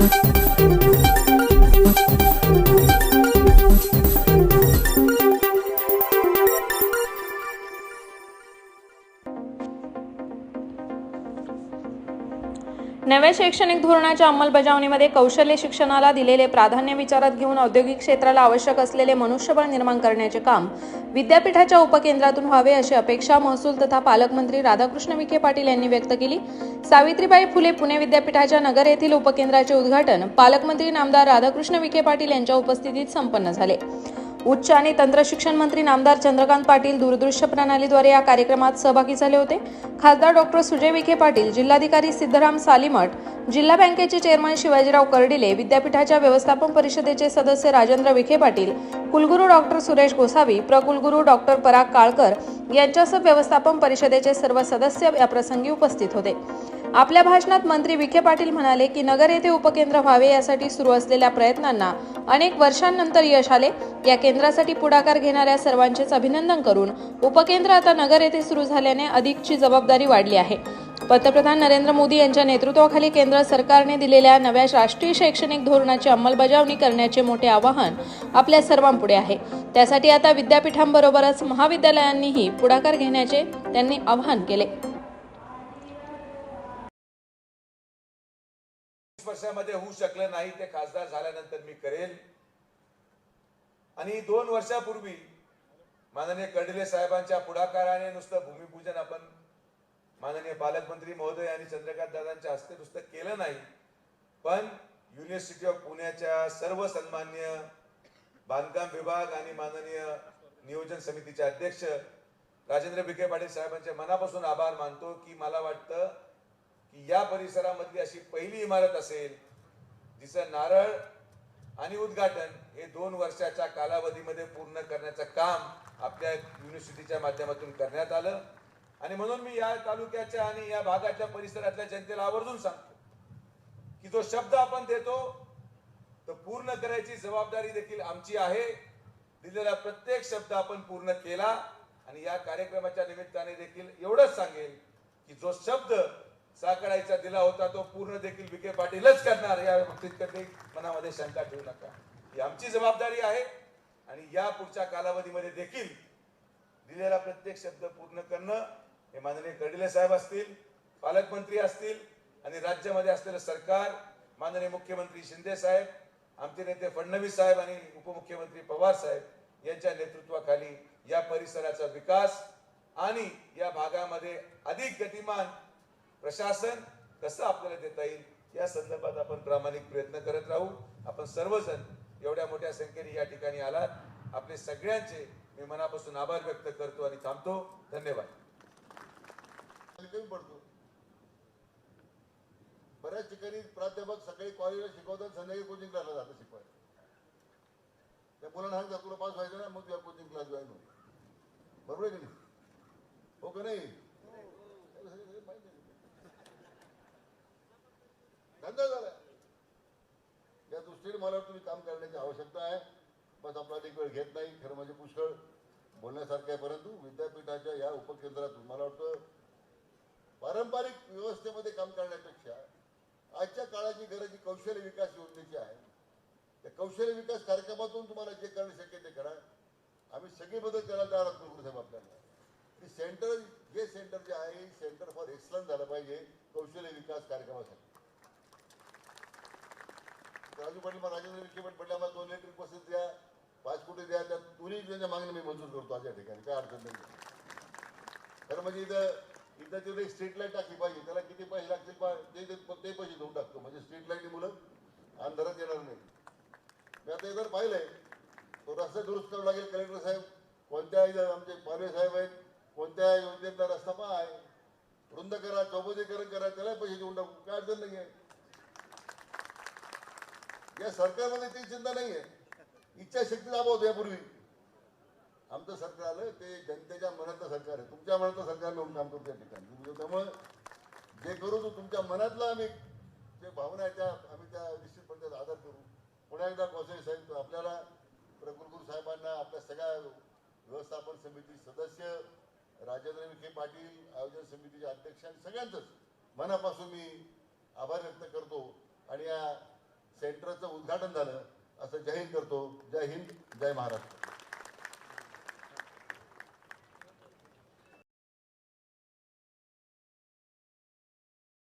thank you नव्या शैक्षणिक धोरणाच्या अंमलबजावणीमध्ये कौशल्य शिक्षणाला दिलेले प्राधान्य विचारात घेऊन औद्योगिक क्षेत्राला आवश्यक असलेले मनुष्यबळ निर्माण करण्याचे काम विद्यापीठाच्या उपकेंद्रातून व्हावे अशी अपेक्षा महसूल तथा पालकमंत्री राधाकृष्ण विखे पाटील यांनी व्यक्त केली. सावित्रीबाई फुले पुणे विद्यापीठाच्या नगर येथील उपकेंद्राचे उद्घाटन पालकमंत्री नामदार राधाकृष्ण विखे पाटील यांच्या उपस्थितीत संपन्न झाले. उच्च आणि तंत्र शिक्षण मंत्री नामदार चंद्रकांत पाटील दूरदृश्य प्रणालीद्वारे या कार्यक्रमात सहभागी झाले होते. खासदार डॉक्टर सुजय विखे पाटील जिल्हाधिकारी सिद्धराम सालीमठ जिल्हा बँकेचे चेअरमन शिवाजीराव कर्डिले विद्यापीठाच्या व्यवस्थापन परिषदेचे सदस्य राजेंद्र विखे पाटील कुलगुरू डॉक्टर सुरेश गोसावी प्रकुलगुरू डॉक्टर पराग काळकर यांच्यासह व्यवस्थापन परिषदेचे सर्व सदस्य याप्रसंगी उपस्थित होते. आपल्या भाषणात मंत्री विखे पाटील म्हणाले की नगर येथे उपकेंद्र व्हावे यासाठी सुरू असलेल्या प्रयत्नांना अनेक वर्षांनंतर यश आले. या केंद्रासाठी पुढाकार घेणाऱ्या सर्वांचेच अभिनंदन करून उपकेंद्र आता नगर येथे सुरू झाल्याने अधिकची जबाबदारी वाढली आहे. पंतप्रधान नरेंद्र मोदी यांच्या नेतृत्वाखाली केंद्र सरकारने दिलेल्या नव्या राष्ट्रीय शैक्षणिक धोरणाची अंमलबजावणी करण्याचे मोठे आवाहन आपल्या सर्वांपुढे आहे. त्यासाठी आता विद्यापीठांबरोबरच महाविद्यालयांनीही पुढाकार घेण्याचे त्यांनी आवाहन केले. वर्षामध्ये होऊ शकलं नाही ते खासदार झाल्यानंतर मी करेल. आणि दोन वर्षापूर्वी माननीय कर्डिले साहेबांच्या पुढाकाराने नुसतं भूमिपूजन आपण माननीय पालकमंत्री महोदय आणि चंद्रकांत दादांच्या हस्ते नुसतं केलं नाही पण युनिव्हर्सिटी ऑफ पुण्याच्या सर्व सन्मान्य बांधकाम विभाग आणि माननीय नियोजन समितीचे अध्यक्ष राजेंद्र विखे पाटील साहेबांचे मनापासून आभार मानतो की मला वाटतं या परिसरामधली अशी पहिली इमारत असेल जिचं नारळ आणि उद्घाटन हे दोन वर्षाच्या कालावधीमध्ये पूर्ण करण्याचं काम आपल्या युनिव्हर्सिटीच्या माध्यमातून करण्यात आलं. आणि म्हणून मी या तालुक्याच्या आणि या भागातल्या परिसरातल्या जनतेला आवर्जून सांगतो की जो शब्द आपण देतो तो पूर्ण करायची जबाबदारी देखील आमची आहे. दिलेला प्रत्येक शब्द आपण पूर्ण केला आणि या कार्यक्रमाच्या निमित्ताने देखील एवढंच सांगेल की जो शब्द साकडायचा दिला होता तो पूर्ण देखील विखे पाटीलच करणार. या बाबतीत कधी मनामध्ये शंका ठेवू नका. ही आमची जबाबदारी आहे आणि या पुढच्या कालावधीमध्ये देखील दिलेला प्रत्येक शब्द पूर्ण करणं हे माननीय कर्डिले साहेब असतील पालकमंत्री असतील आणि राज्यामध्ये असलेलं सरकार माननीय मुख्यमंत्री शिंदे साहेब आमचे नेते फडणवीस साहेब आणि उपमुख्यमंत्री पवार साहेब यांच्या नेतृत्वाखाली या परिसराचा विकास आणि या भागामध्ये अधिक गतिमान प्रशासन कसं आपल्याला देता येईल या संदर्भात आपण प्रामाणिक प्रयत्न करत राहू. आपण सर्वजण एवढ्या मोठ्या संख्येने या ठिकाणी आलात. आपले सगळ्यांचे मी मनापासून आभार व्यक्त करतो आणि थांबतो. धन्यवाद. कमी पडतो. बऱ्याच ठिकाणी प्राध्यापक सकाळी कॉलेजला शिकवतात संध्याकाळी कोचिंग क्लासला जातं शिकवायला. त्या मुलांना सांगतात तुला पास व्हायचं ना मग तुझ्या कोचिंग क्लास जॉईन होईल. बरोबर आहे की नाही? हो का नाही धंदा झाला या दृष्टीने मला वाटतं तुम्ही काम करण्याची आवश्यकता आहे. बस आपला अधिक वेळ घेत नाही. खरं म्हणजे पुष्कळ बोलण्यासारखं आहे. परंतु विद्यापीठाच्या या उपकेंद्रातून मला वाटतं पारंपरिक व्यवस्थेमध्ये काम करण्यापेक्षा आजच्या काळाची गरज ही कौशल्य विकास योजनेची आहे त्या कौशल्य विकास कार्यक्रमातून तुम्हाला जे करणं शक्य ते करा. आम्ही सगळी मदत करायला तयार आहोत गुरुसाहेब आपल्याला. की सेंटर जे सेंटर जे आहे सेंटर फॉर एक्सलन्स झालं पाहिजे कौशल्य विकास कार्यक्रमासाठी. राजू पाटील मग राजेंद्र विखे पाटील आम्हाला दोन इलेक्ट्रिक बसेस द्या पाच कोटी द्या त्या दोन्ही त्यांच्या मागण्या मी मंजूर करतो अशा ठिकाणी काय अडचण नाही. खरं म्हणजे इथं इथं तिथे स्ट्रीट लाइट टाकली पाहिजे त्याला किती पैसे लागतील ते ते पैसे देऊन टाकतो म्हणजे स्ट्रीट लाइट मुलं अंधारात येणार नाही मी आता जर पाहिलंय तो रस्ता दुरुस्त करावा लागेल कलेक्टर साहेब कोणत्या इथं आमचे पालवे साहेब आहेत कोणत्या योजनेतला रस्ता पहा आहे रुंद करा चौपदीकरण करा त्याला पैसे देऊन टाकू काय अडचण नाही आहे या सरकारमध्ये ती चिंता नाही आहे इच्छाशक्ती दाबवतो यापूर्वी आमचं सरकार आलं ते जनतेच्या मनातलं सरकार आहे. तुमच्या मनातलं सरकार लावून काम करतो त्या ठिकाणी. म्हणजे त्यामुळं जे करू तो तुमच्या मनातलं आम्ही जे भावना आहे त्या आम्ही त्या निश्चितपणे आदर करू. पुन्हा एकदा कोसळे साहेब आपल्याला प्रकुलगुरू साहेबांना आपल्या सगळ्या व्यवस्थापन समिती सदस्य राजेंद्र विखे पाटील आयोजन समितीचे अध्यक्ष आणि सगळ्यांचंच मनापासून मी आभार व्यक्त करतो. आणि या सेंटरचं उद्घाटन झालं असं जाहीर करतो. जय हिंद जय महाराष्ट्र.